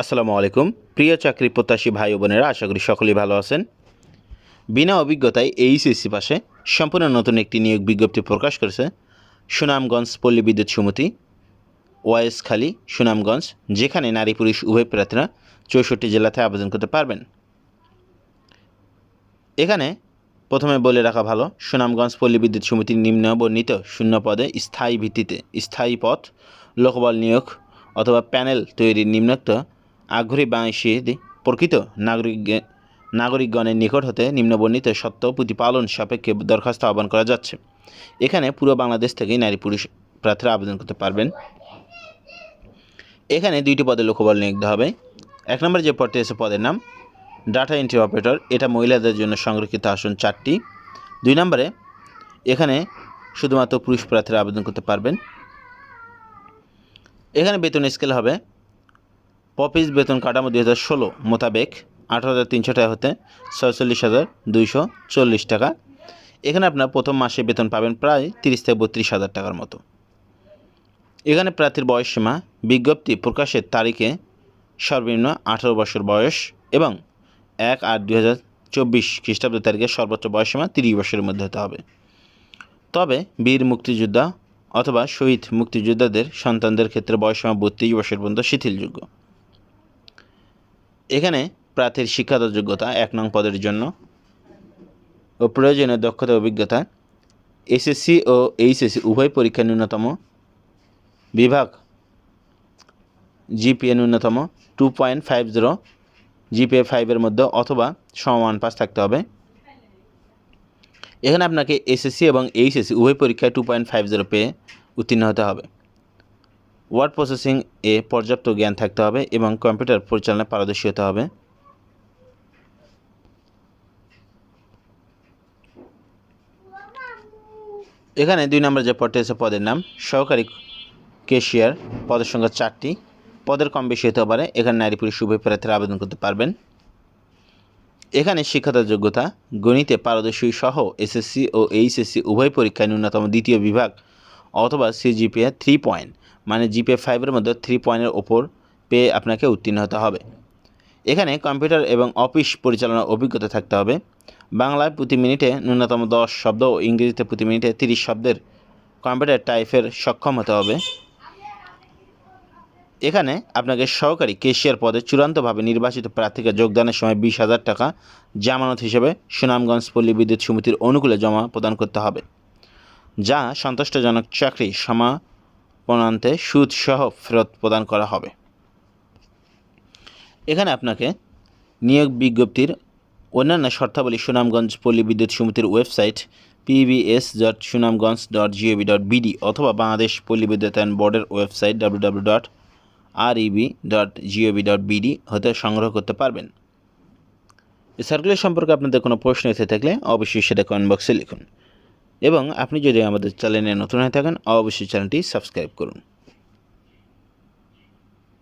আসসালামু আলাইকুম। প্রিয় চাকরি প্রত্যাশী ভাই বোনেরা, আশা করি সকলেই ভালো আছেন। বিনা অভিজ্ঞতায় এইচএসসি পাশে সম্পূর্ণ নতুন একটি নিয়োগ বিজ্ঞপ্তি প্রকাশ করেছে সুনামগঞ্জ পল্লী বিদ্যুৎ সমিতি, ওয়াইএস খালি সুনামগঞ্জ, যেখানে নারী পুরুষ উভয় প্রার্থীরা চৌষট্টি জেলাতে আবেদন করতে পারবেন। এখানে প্রথমে বলে রাখা ভালো, সুনামগঞ্জ পল্লী বিদ্যুৎ সমিতির নিম্ন বর্ণিত শূন্য পদে স্থায়ী ভিত্তিতে স্থায়ী পথ, লোকবল নিয়োগ অথবা প্যানেল তৈরির নিম্নোক্ত আগ্রহী বাংলাদেশি প্রকৃত নাগরিক নাগরিকগণের নিকট হতে নিম্নবর্ণিত সত্য প্রতিপালন সাপেক্ষে দরখাস্ত আহ্বান করা যাচ্ছে। এখানে পুরো বাংলাদেশ থেকেই নারী পুরুষ প্রার্থীরা আবেদন করতে পারবেন। এখানে দুইটি পদে নিয়োগ দেওয়া হবে। এক নম্বরে যে পদটি আছে, পদের নাম ডাটা এন্ট্রি অপারেটর। এটা মহিলাদের জন্য সংরক্ষিত আসন চারটি। দুই নম্বরে এখানে শুধুমাত্র পুরুষ প্রার্থীরা আবেদন করতে পারবেন। এখানে বেতন স্কেল হবে পপিস বেতন কাঠামো দুই হাজার ষোলো মোতাবেক আঠারো হাজার তিনশো টাকা হতে ছয়চল্লিশ হাজার দুইশো চল্লিশ টাকা। এখানে আপনার প্রথম মাসে বেতন পাবেন প্রায় তিরিশ থেকে বত্রিশ হাজার টাকার মতো। এখানে প্রার্থীর বয়স সীমা বিজ্ঞপ্তি প্রকাশের তারিখে সর্বনিম্ন আঠারো বছর বয়স এবং এক আট দুই হাজার চব্বিশ খ্রিস্টাব্দ তারিখে সর্বোচ্চ বয়সসীমা তিরিশ বছরের মধ্যে হতে হবে। তবে বীর মুক্তিযোদ্ধা অথবা শহীদ মুক্তিযোদ্ধাদের সন্তানদের ক্ষেত্রে বয়সসীমা বত্রিশ বছর পর্যন্ত শিথিলযোগ্য। এখানে প্রার্থীর শিক্ষাগত যোগ্যতা এক নং পদের জন্য ও প্রয়োজনীয় দক্ষতা অভিজ্ঞতা এসএসসি ও এইচএসসি উভয় পরীক্ষা ন্যূনতম, বিভাগ জিপিএ ন্যূনতম two point five zero GPA ফাইভের মধ্যে অথবা সমান পাস থাকতে হবে। এখানে আপনাকে এসএসসি এবং এইচএসসি উভয় পরীক্ষায় টু পয়েন্ট ফাইভ জিরো পেয়ে উত্তীর্ণ হতে হবে। ওয়ার্ড প্রসেসিং এ পর্যাপ্ত জ্ঞান থাকতে হবে এবং কম্পিউটার পরিচালনায় পারদর্শী হতে হবে। এখানে দুই নম্বর যে পদটি আছে, পদের নাম, সহকারী কেশিয়ার পদের সংখ্যা চারটি। পদের কম বেশি হতে পারে, এখানে নারী পুরুষ উভয় প্রার্থীরা আবেদন করতে পারবেন। এখানে শিক্ষাগত যোগ্যতা, গণিতে পারদর্শী সহ এসএসসি ও এইচএসসি উভয় পরীক্ষায় ন্যূনতম দ্বিতীয় বিভাগ অথবা সিজিপিএ থ্রি পয়েন্ট মানে জিপে ফাইভের মধ্যে থ্রি পয়েন্টের ওপর পেয়ে আপনাকে উত্তীর্ণ হতে হবে। এখানে কম্পিউটার এবং অফিস পরিচালনার অভিজ্ঞতা থাকতে হবে। বাংলায় প্রতি মিনিটে ন্যূনতম দশ শব্দ ও ইংরেজিতে প্রতি মিনিটে তিরিশ শব্দের কম্পিউটার টাইপের সক্ষম হতে হবে। এখানে আপনাকে সহকারী কেশিয়ার পদে চূড়ান্তভাবে নির্বাচিত প্রার্থীকে যোগদানের সময় বিশ হাজার টাকা জামানত হিসেবে সুনামগঞ্জ পল্লী বিদ্যুৎ সমিতির অনুকূলে জমা প্রদান করতে হবে, যা সন্তুষ্টজনক চাকরি সমাপনান্তে সুদ সহ ফেরত প্রদান করা হবে। এখানে আপনাকে নিয়োগ বিজ্ঞপ্তির অন্যান্য শর্তাবলী সুনামগঞ্জ পল্লী বিদ্যুৎ সমিতির website PBS dot Sunamganj dot GOV dot BD অথবা বাংলাদেশ পল্লী বিদ্যুতায়ন বোর্ডের website W W dot R EB dot GOV dot BD হতে সংগ্রহ করতে পারবেন। সার্কুলার সম্পর্কে আপনাদের কোনো প্রশ্ন এসে থাকলে অবশ্যই সেটা কমেন্ট বক্সে লিখুন। এবং আপনি যদি আমাদের চ্যানেলে নতুন হয়ে থাকেন অবশ্যই চ্যানেলটি সাবস্ক্রাইব করুন।